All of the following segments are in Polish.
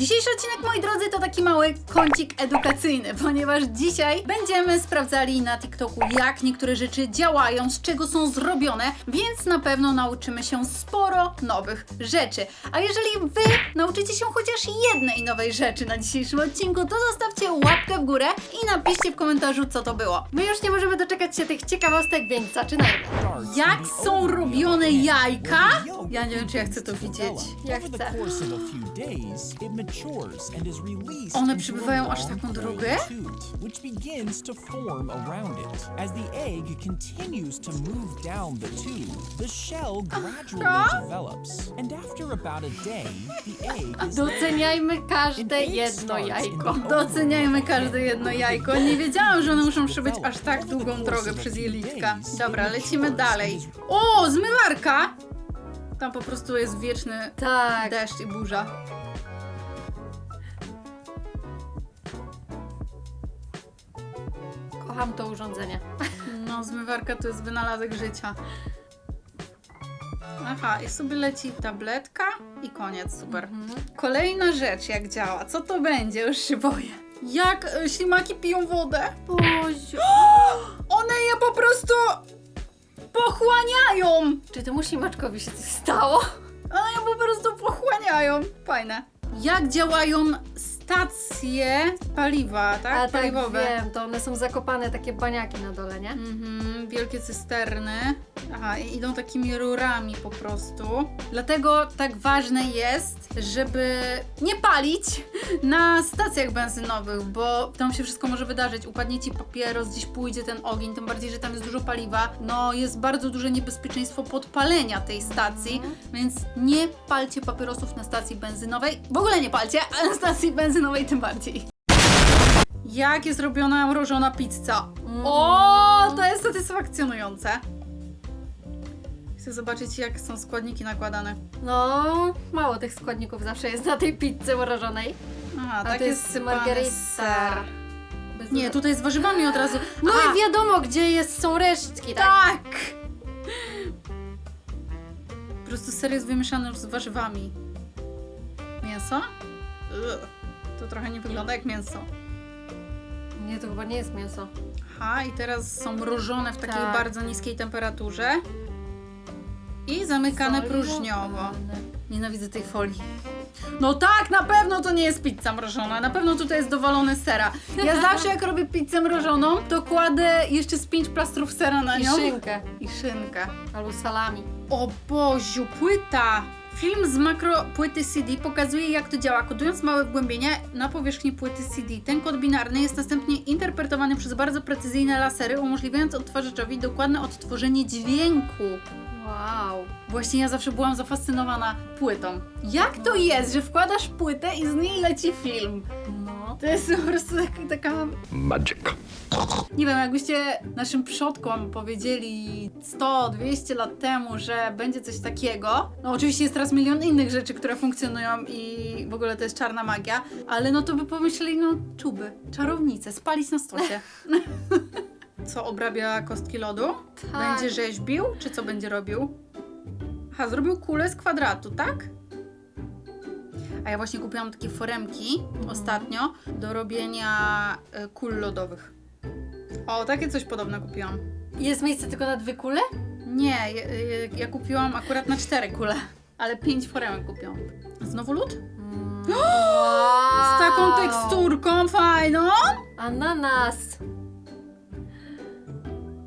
Dzisiejszy odcinek, moi drodzy, to taki mały kącik edukacyjny, ponieważ dzisiaj będziemy sprawdzali na TikToku, jak niektóre rzeczy działają, z czego są zrobione, więc na pewno nauczymy się sporo nowych rzeczy. A jeżeli wy nauczycie się chociaż jednej nowej rzeczy na dzisiejszym odcinku, to zostawcie łapkę w górę i napiszcie w komentarzu, co to było. My już nie możemy doczekać się tych ciekawostek, więc zaczynajmy. Jak są robione jajka? Ja nie wiem, czy ja chcę to widzieć. Ja chcę. One a aż taką drogę? tube, which begins to form around it. As the egg continues to move down the tube, the shell gradually develops, and after about a day, the egg is Doceniajmy każde jedno jajko. Doceniajmy każde jedno jajko. Nie wiedziałam, że one muszą przebyć aż tak długą drogę przez jelitka. Dobra, lecimy dalej. O, zmywarka! Tam po prostu jest wieczny Tak. deszcz i burza. Kocham to urządzenie. No, zmywarka to jest wynalazek życia. Aha, i sobie leci tabletka i koniec, super. Kolejna rzecz, jak działa. Co to będzie? Już się boję. Jak e, ślimaki piją wodę? Boziu. One je po prostu pochłaniają! Czy temu ślimaczkowi się coś stało? One je po prostu pochłaniają. Fajne. Jak działają stacje paliwa, tak? A tak Paliwowe. wiem, to one są zakopane, takie baniaki na dole, nie? Mhm, wielkie cysterny. Aha, i idą takimi rurami po prostu. Dlatego tak ważne jest, żeby nie palić na stacjach benzynowych, bo tam się wszystko może wydarzyć. Upadnie ci papieros, gdzieś pójdzie ten ogień, tym bardziej, że tam jest dużo paliwa. No, jest bardzo duże niebezpieczeństwo podpalenia tej stacji, więc nie palcie papierosów na stacji benzynowej. W ogóle nie palcie, a na stacji benzynowej tym bardziej. Jak jest robiona mrożona pizza? O, to jest satysfakcjonujące. Chcę zobaczyć, jak są składniki nakładane. No, mało tych składników zawsze jest na tej pizzy mrożonej. Aha, A tak to jest sypany margarita. ser. Bez Nie, tutaj z warzywami od razu. No i wiadomo, gdzie jest, są resztki, tak? tak! Po prostu ser jest wymieszany już z warzywami. Mięso? Ugh, to trochę nie wygląda jak mięso. Nie, to chyba nie jest mięso. Aha, i teraz są mrożone w takiej Tak. bardzo niskiej temperaturze. I zamykane Folii próżniowo. Nienawidzę tej folii. No tak, na pewno to nie jest pizza mrożona. Na pewno tutaj jest dowalone sera. Ja zawsze jak robię pizzę mrożoną, to kładę jeszcze z pięć plastrów sera na I nią. szynkę. I szynkę. Albo salami. O Boziu, płyta! Film z makro płyty CD pokazuje jak to działa, kodując małe wgłębienia na powierzchni płyty CD. Ten kod binarny jest następnie interpretowany przez bardzo precyzyjne lasery, umożliwiając odtwarzaczowi dokładne odtworzenie dźwięku. Wow. Właśnie ja zawsze byłam zafascynowana płytą. Jak to jest, że wkładasz płytę i z niej leci film? To jest po prostu taka, taka... Magic. Nie wiem, jakbyście naszym przodkom powiedzieli 100-200 lat temu, że będzie coś takiego. No oczywiście jest teraz milion innych rzeczy, które funkcjonują i w ogóle to jest czarna magia, ale no to by pomyśleli, no czuby, czarownice, spalić na stosie. Co obrabia kostki lodu? Tak. Będzie rzeźbił, czy co będzie robił? Aha, zrobił kulę z kwadratu, tak? A ja właśnie kupiłam takie foremki ostatnio do robienia e, kul lodowych. O, takie coś podobne kupiłam. Jest miejsce tylko na dwie kule? Nie, ja, ja- kupiłam akurat na cztery kule, ale pięć foremek kupiłam. Znowu lód? Z taką teksturką fajną? Ananas.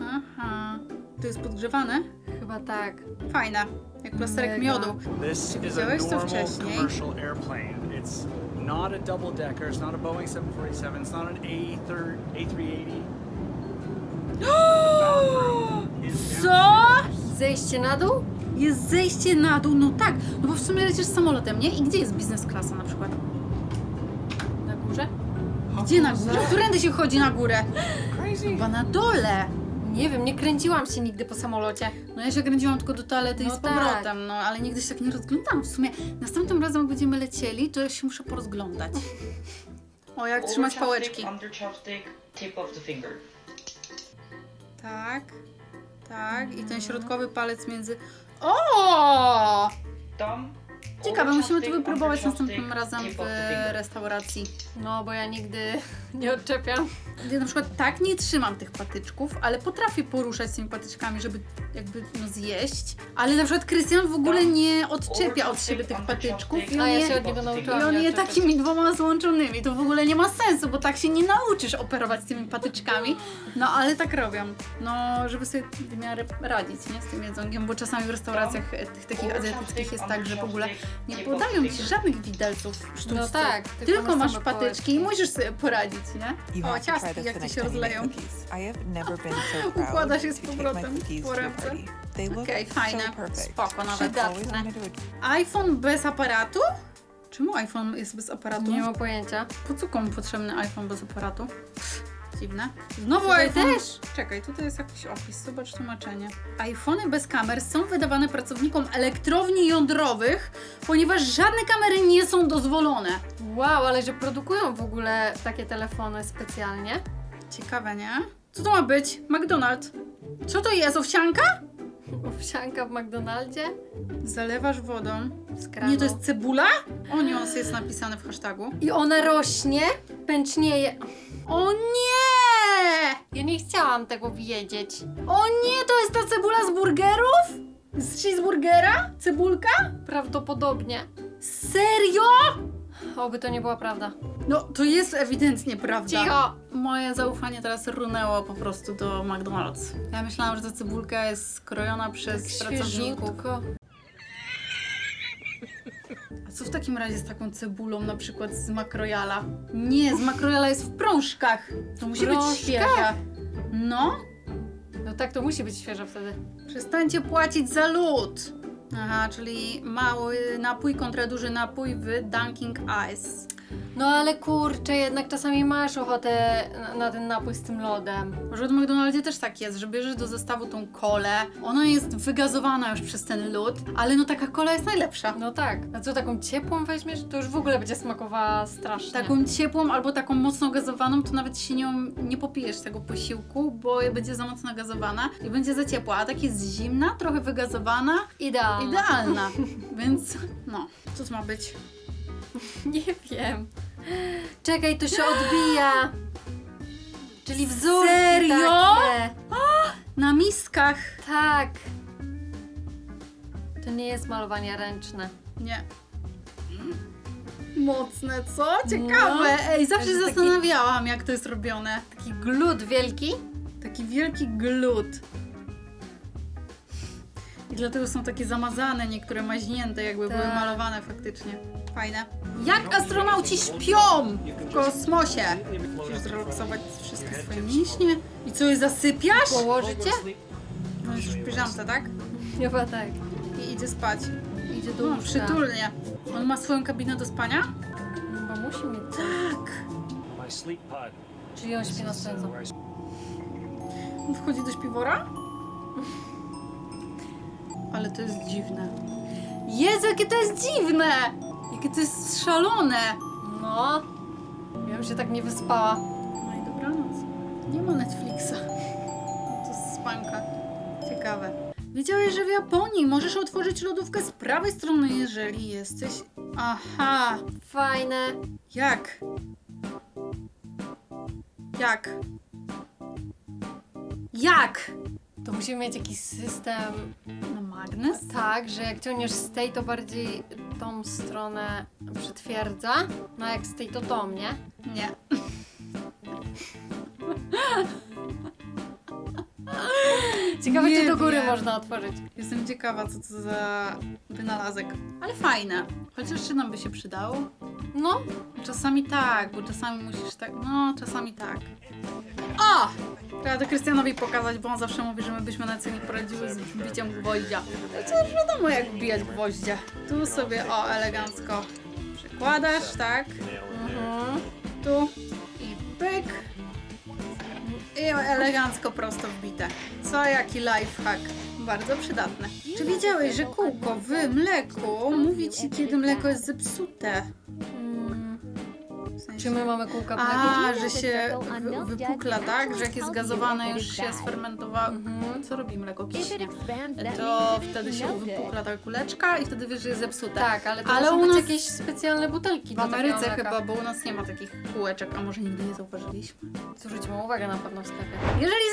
Aha. To jest podgrzewane? Chyba tak. Fajne. Jak plasterek Mega. miodu. This is a Widziałeś to normal wcześniej? commercial airplane. It's not a double decker. It's not a Boeing 747. It's not an A3 A380. Is Co? Zejście na dół? Jest zejście na dół, no tak, no bo w sumie lecisz samolotem, nie? I gdzie jest biznes klasa na przykład? Na górze? Gdzie na górze? Którędy się chodzi na górę? crazy. Chyba na dole. Nie wiem, nie kręciłam się nigdy po samolocie. No ja się kręciłam tylko do toalety i No z tak. powrotem, no ale nigdy się tak nie rozglądałam. W sumie następnym razem jak będziemy lecieli, to ja się muszę porozglądać. O, jak trzymać pałeczki. Under chopstick, tip of the finger. Tak, tak. I ten środkowy palec między... O! Thumb, Ciekawe, musimy to wypróbować następnym razem w restauracji. No, bo ja nigdy nie odczepiam. Ja na przykład tak nie trzymam tych patyczków, ale potrafię poruszać tymi patyczkami, żeby jakby no zjeść. Ale na przykład Krystian w ogóle nie odczepia od siebie tych patyczków i A on ja je, się od niego nauczyłam. i on je takimi dwoma złączonymi. To w ogóle nie ma sensu, bo tak się nie nauczysz operować tymi patyczkami. No ale tak robią. No, żeby sobie w miarę radzić, nie? Z tym jedzonkiem, bo czasami w restauracjach e, tych takich azjatyckich jest tak, że w ogóle nie podają ci żadnych widelców sztucznych. No tak, Tylko, tylko masz patyczki i musisz sobie poradzić, nie? O, ciastki, jak ci się rozleją. Układasz je z powrotem po ręce. Okej, fajne. so perfect. Spoko nawet. Przydatne. iPhone bez aparatu? Czemu iPhone jest bez aparatu? Nie mam pojęcia. Po co komu potrzebny iPhone bez aparatu? Dziwne. Znowu Tutaj iPhone. też. Czekaj, tutaj jest jakiś opis, zobacz tłumaczenie. iPhony bez kamer są wydawane pracownikom elektrowni jądrowych, ponieważ żadne kamery nie są dozwolone. Wow, ale że produkują w ogóle takie telefony specjalnie. Ciekawe, nie? Co to ma być? McDonald's. Co to jest? Owsianka? Owsianka w McDonaldzie. Zalewasz wodą. Z kranu. Nie, to jest cebula? Onions jest napisane w hashtagu. I ona rośnie, pęcznieje. O nie! Ja nie chciałam tego wiedzieć. O nie, to jest ta cebula z burgerów? Z cheeseburgera? Cebulka? Prawdopodobnie. Serio? Oby to nie była prawda. No, to jest ewidentnie prawda. Cicho! Moje zaufanie teraz runęło po prostu do McDonald's. Ja myślałam, że ta cebulka jest skrojona przez pracowników. Świeżutko. Co w takim razie z taką cebulą, na przykład z makrojala? Nie, z makrojala jest w prążkach. To musi być Prążkach? świeża. No, No tak, to musi być świeża wtedy. Przestańcie płacić za lód. Aha, czyli mały napój kontra duży napój w Dunking Ice. No ale kurczę, jednak czasami masz ochotę na, na ten napój z tym lodem. Może w McDonaldzie też tak jest, że bierzesz do zestawu tą kolę, ona jest wygazowana już przez ten lód, ale no taka kola jest najlepsza. No tak. A co, taką ciepłą weźmiesz? To już w ogóle będzie smakowała strasznie. Taką ciepłą albo taką mocno gazowaną, to nawet się nią nie popijesz tego posiłku, bo będzie za mocno gazowana i będzie za ciepła. A tak jest zimna, trochę wygazowana, Idealna. idealna. Więc no, co to ma być? Nie wiem. Czekaj, to się odbija. Czyli wzór. Serio? Takie. Na miskach. Tak. To nie jest malowanie ręczne. Nie. Mocne, co? Ciekawe. No. Ej, zawsze się zastanawiałam, jak to jest robione. Taki glut wielki. Taki wielki glut. I dlatego są takie zamazane, niektóre maźnięte, jakby Tak. były malowane faktycznie. Fajne. Jak astronauci śpią w kosmosie? Musisz zrelaksować wszystkie swoje mięśnie. I co, je zasypiasz? Położycie? No już w piżamce, tak? Chyba tak. I idzie spać. Idzie do No, łóżka. przytulnie. On ma swoją kabinę do spania? Bo musi mieć. Tak. My sleep pod. Czyli on śpi na sensu. On wchodzi do śpiwora? Ale to jest dziwne. Jezu, jakie to jest dziwne! Jakie to jest szalone! No. Ja bym się tak nie wyspała. No i dobranoc. Nie ma Netflixa. To jest spanka. Ciekawe. Wiedziałeś, że w Japonii możesz otworzyć lodówkę z prawej strony, jeżeli jesteś... Aha! Fajne. Jak? Jak? Jak? To musimy mieć jakiś system magnes? tak, że jak ciągniesz z tej, to bardziej tą stronę przytwierdza. No a jak z tej, to tą, nie? Nie. Ciekawe, Nie czy do góry wiem. można otworzyć. Jestem ciekawa, co to za wynalazek. Ale fajne. Chociaż czy nam by się przydało? No, Czasami tak, bo czasami musisz tak. No, czasami tak. O! Trzeba to Krystianowi pokazać, bo on zawsze mówi, że my byśmy na nie poradziły z biciem gwoździa. Przecież wiadomo, jak bijać gwoździe. Tu sobie, o, elegancko przykładasz, tak? mhm. Tu i pyk. I elegancko prosto wbite. Co jaki lifehack. Bardzo przydatne. Czy wiedziałeś, że kółko w mleku mówi ci, kiedy mleko jest zepsute? Czy my mamy kółka? A, że się wy- wypukla, tak? Że jak jest gazowane, już się sfermentowało. Mhm. Co robi mleko kiśnie? To wtedy się wypukla ta kuleczka i wtedy wiesz, że jest zepsute. Tak, ale to Ale muszą u być nas- jakieś specjalne butelki W do takiego Ameryce mleka. chyba, bo u nas nie ma takich kółeczek, a może nigdy nie zauważyliśmy. Zwróćmy uwagę na pewno w sklepie. Jeżeli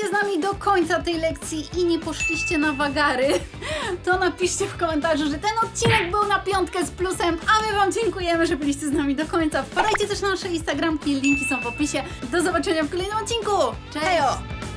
zostaliście z nami do końca tej lekcji i nie poszliście na wagary, to napiszcie w komentarzu, że ten odcinek był na piątkę z plusem, a my Wam dziękujemy, że byliście z nami do końca. Wpadajcie też na nasze Instagramki, linki są w opisie. Do zobaczenia w kolejnym odcinku. Cześć!